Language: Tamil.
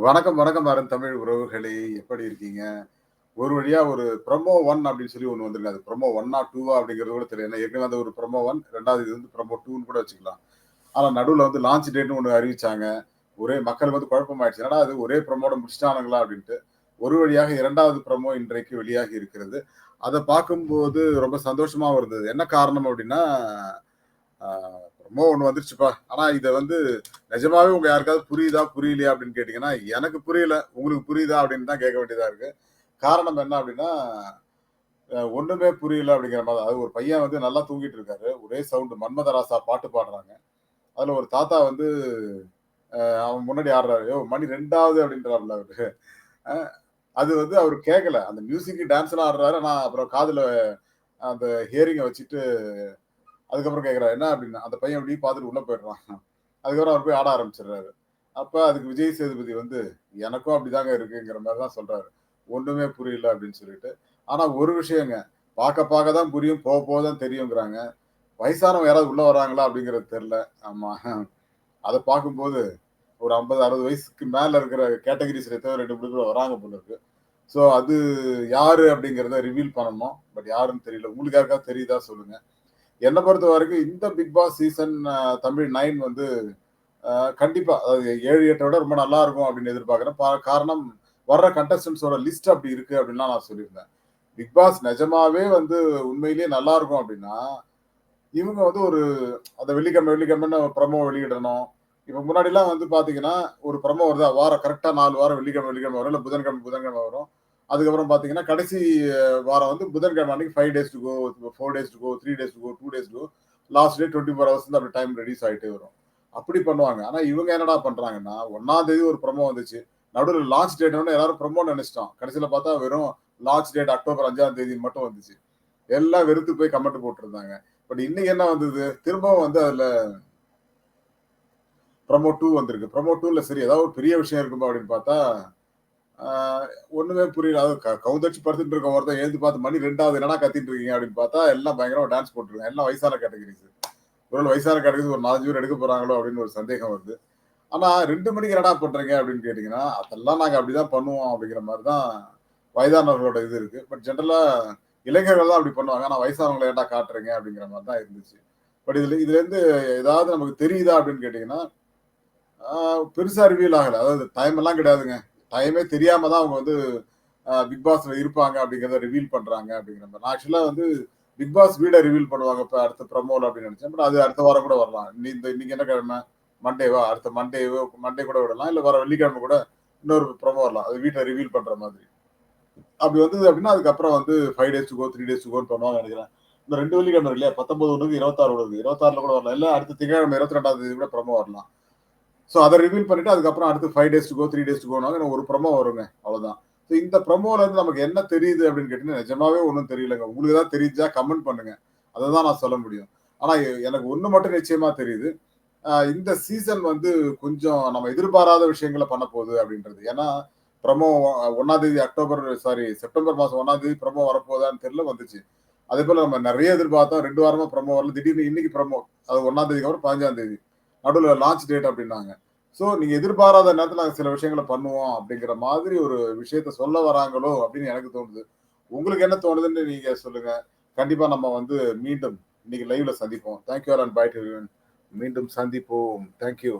வணக்கம், வணக்கம் அருண் தமிழ் உறவுகளே! எப்படி இருக்கீங்க? ஒரு வழியா ஒரு ப்ரமோ ஒன் அப்படின்னு சொல்லி ஒன்று வந்துருக்கு அது ப்ரொமோ ஒன்னா டூவா அப்படிங்கிறது கூட தெரியல. ஏன்னா ஏற்கனவே அந்த ஒரு ப்ரமோ 1 2வது இது வந்து ப்ரமோ 2ன்னு கூட வச்சுக்கலாம். ஆனால் நடுவில் வந்து லான்ச் டேட்னு ஒன்று அறிவிச்சாங்க. ஒரே மக்கள் வந்து குழப்பமாயிடுச்சு. என்னடா இது ஒரே ப்ரொமோட முடிச்சுட்டானுங்களா அப்படின்ட்டு. ஒரு வழியாக இரண்டாவது ப்ரமோ இன்றைக்கு வெளியாகி இருக்கிறது. அதை பார்க்கும்போது ரொம்ப சந்தோஷமாக இருந்தது. என்ன காரணம் அப்படின்னா, ரொம்ப ஒன்று ஒண்ணு வந்துருச்சுப்பா. ஆனா இதை வந்து நிஜமாவே உங்க யாருக்காவது புரியுதா? புரியலையா? அப்படின்னு கேட்டீங்கன்னா, எனக்கு புரியல. உங்களுக்கு புரியுதா? அப்படின்னு தான் கேட்க வேண்டியதா இருக்கு. காரணம் என்ன அப்படின்னா, ஒன்றுமே ஒண்ணுமே புரியல அப்படிங்கிற மாதிரி அது ஒரு பையன் வந்து நல்லா தூங்கிட்டு இருக்காரு. ஒரே சவுண்டு மன்மதராசா பாட்டு பாடுறாங்க. அதுல ஒரு தாத்தா வந்து அவன் முன்னாடி ஆடுறாரு. யோ மணி ரெண்டாவது அப்படின்றாருல அவரு. அது வந்து அவர் கேட்கல. அந்த மியூசிக்கு டான்ஸ்லாம் ஆடுறாரு. ஆனா அப்புறம் காதுல அந்த ஹியரிங்கை வச்சுட்டு அதுக்கப்புறம் கேட்கிறாரு. "என்ன?" அப்படின்னு. அந்த பையன் அப்படியே பார்த்துட்டு உள்ள போயிடுறான். அதுக்கப்புறம் அவர் போய் ஆட ஆரம்பிச்சிடுறாரு அப்ப அதுக்கு விஜய் சேதுபதி வந்து, "எனக்கும் அப்படிதாங்க இருக்குங்கிற" மாதிரி தான் சொல்றாரு. "ஒண்ணுமே புரியல" அப்படின்னு சொல்லிட்டு. ஆனா ஒரு விஷயங்க. பார்க்க பார்க்க தான் புரியும். போக போக தான் தெரியுங்கிறாங்க. வயசானவங்க யாராவது உள்ள வராங்களா? அப்படிங்கிறது தெரியல. ஆமா. அதை பார்க்கும்போது ஒரு 50, 60 வயசுக்கு மேல இருக்கிற கேட்டகரிஸ்ல ஏதோ 2, 3 பேர் வராங்க போல இருக்கு. ஸோ அது யாரு அப்படிங்கிறத ரிவீல் பண்ணணும். பட் யாருன்னு தெரியல. உங்களுக்கு யாருக்காவது தெரியுதா? சொல்லுங்க. என்னை பொறுத்த வரைக்கும் இந்த Bigg Boss season Tamil nine வந்து கண்டிப்பா அதாவது 7, 8 விட ரொம்ப நல்லா இருக்கும் அப்படின்னு எதிர்பார்க்குறேன் காரணம் வர்ற கண்டஸ்டன்ஸோட லிஸ்ட் அப்படி இருக்கு அப்படின்லாம் நான் சொல்லியிருந்தேன். பிக் பாஸ் நிஜமாவே வந்து உண்மையிலேயே நல்லா இருக்கும் அப்படின்னா, இவங்க வந்து ஒரு அந்த வெள்ளிக்கிழமை வெள்ளிக்கிழமைன்னு ப்ரமோ வெளியிடணும். இப்போ முன்னாடிலாம் வந்து பார்த்தீங்கன்னா, ஒரு ப்ரமோ வருதா வாரம் கரெக்டாக நாலு வாரம் வெள்ளிக்கிழமை வெள்ளிக்கிழமை வரும். இல்லை புதன்கிழமை புதன்கிழமை வரும். அதுக்கப்புறம் பார்த்தீங்கன்னா, கடைசி வாரம் வந்து புதன்கிழமை அன்னைக்கு five days go, four days to go, three days go, two days go, last day 24 hours வந்து அப்படி டைம் ரெடியூஸ் ஆகிட்டே வரும். அப்படி பண்ணுவாங்க. ஆனால் இவங்க என்னடா பண்ணுறாங்கன்னா ஒன்றாம் தேதி ஒரு ப்ரமோ வந்துச்சு. நடுவில் லான்ச் டேட் எல்லாரும் ப்ரமோன்னு நினைச்சிட்டோம் கடைசியில் பார்த்தா வெறும் லான்ச் டேட் அக்டோபர் அஞ்சாம் தேதி மட்டும் வந்துச்சு. எல்லாம் வெறுத்து போய் கமெண்ட் போட்டிருந்தாங்க. பட் இன்னைக்கு என்ன வந்தது? திரும்பவும் வந்து அதில் ப்ரமோ டூ வந்திருக்கு. ப்ரமோ டூவில் சரி ஏதாவது ஒரு பெரிய விஷயம் இருக்குமா அப்படின்னு பார்த்தா, ஒண்ணுமே புரியல. அது க கவுந்தடிச்சு படுத்துட்டு இருக்க ஒருத்தன் எழுந்து பார்த்து மணி ரெண்டாவது என்னடா கத்திட்டு இருக்கீங்க அப்படின்னு பார்த்தா, எல்லாம் பயங்கரமா டான்ஸ் போட்டுருக்காங்க. எல்லாம் வயசான கேட்டகரிஸ். ஒரு வயசான கேட்டகரிஸ் ஒரு 4, 5 பேர் எடுக்க போறாங்களோ அப்படின்னு ஒரு சந்தேகம் வருது. ஆனா ரெண்டு மணிக்கு என்னடா பண்றீங்க அப்படின்னு கேட்டீங்கன்னா, அதெல்லாம் நாங்க அப்படிதான் பண்ணுவோம் அப்படிங்கிற மாதிரி தான் வயதானவர்களோட இது இருக்கு. பட் ஜென்ரலா இளைஞர்கள் தான் அப்படி பண்ணுவாங்க. ஆனா வயசானவங்களை ஏன்டா காட்டுறீங்க அப்படிங்கிற மாதிரி தான் இருந்துச்சு. பட் இதுல இதுலேருந்து ஏதாவது நமக்கு தெரியுதா அப்படின்னு கேட்டீங்கன்னா, பெருசா ரிவீல் ஆகல. அதாவது டைம் எல்லாம் கிடையாதுங்க. டைமே தெரியாம தான் அவங்க வந்து பிக் பாஸ்ல இருப்பாங்க அப்படிங்கிறத ரிவீல் பண்றாங்க அப்படிங்கிற மாதிரி நான் ஆக்சுவலா வந்து பிக் பாஸ் வீடை ரிவீல் பண்ணுவாங்க இப்ப அடுத்த ப்ரமோல அப்படின்னு நினைச்சேன் பட் அது அடுத்த வாரம் கூட வரலாம். இந்த இன்னைக்கு என்ன கிழமை? மண்டேவா? அடுத்த மண்டேவோ மண்டே கூட விடலாம். இல்ல வர வெள்ளிக்கிழமை கூட இன்னொரு ப்ரமோ வரலாம். அது வீட்டை ரிவீல் பண்ற மாதிரி. அப்படி வந்தது அப்படின்னா, அதுக்கப்புறம் வந்து five days three go, 3 days கோன்னு இந்த ரெண்டு வெள்ளிக்கிழமை இல்லையா? பத்தொன்பது ஒன்று இருபத்தாறு இருபத்தாறுல கூட வரலாம். இல்ல அடுத்த திங்கட்கிழமை இருபத்தி ரெண்டாவது கூட ப்ரமோ வரலாம். ஸோ அதை ரிவீல் பண்ணிட்டு அதுக்கப்புறம் அடுத்து five days go, three days கோனாங்க ஒரு ப்ரமோ வருங்க. அவ்வளோதான். ஸோ இந்த ப்ரமோல இருந்து நமக்கு என்ன தெரியுது அப்படின்னு கேட்டீங்கன்னா, நிஜமாவே ஒன்றும் தெரியலங்க. உங்களுக்கு தான் தெரிஞ்சா கமெண்ட் பண்ணுங்க. அதை தான் நான் சொல்ல முடியும். ஆனால் எனக்கு ஒன்று மட்டும் நிச்சயமா தெரியுது. இந்த சீசன் வந்து கொஞ்சம் நம்ம எதிர்பாராத விஷயங்கள பண்ணப்போகுது அப்படின்றது. ஏன்னா ப்ரமோ ஒன்றாந்தேதி அக்டோபர் சாரி செப்டம்பர் மாதம் ஒன்றாந்தேதி ப்ரமோ வரப்போகுதான்னு தெரியல வந்துச்சு. அதே போல் நம்ம நிறைய எதிர்பார்த்தோம். ரெண்டு வாரமாக ப்ரமோ வரல. திடீர்னு இன்னைக்கு ப்ரமோ. அது 1ஆம் அப்புறம் 15ஆம் தேதி. நடுவில் லான்ச் டேட் அப்படின்னாங்க. ஸோ நீங்கள் எதிர்பாராத நேரத்தில் நாங்கள் சில விஷயங்கள பண்ணுவோம் அப்படிங்கிற மாதிரி ஒரு விஷயத்த சொல்ல வராங்களோ அப்படின்னு எனக்கு தோணுது. உங்களுக்கு என்ன தோணுதுன்னு நீங்கள் சொல்லுங்கள் கண்டிப்பாக நம்ம வந்து மீண்டும் இன்னைக்கு லைவ்ல சந்திப்போம். Thank you all and bye மீண்டும் சந்திப்போம். Thank you.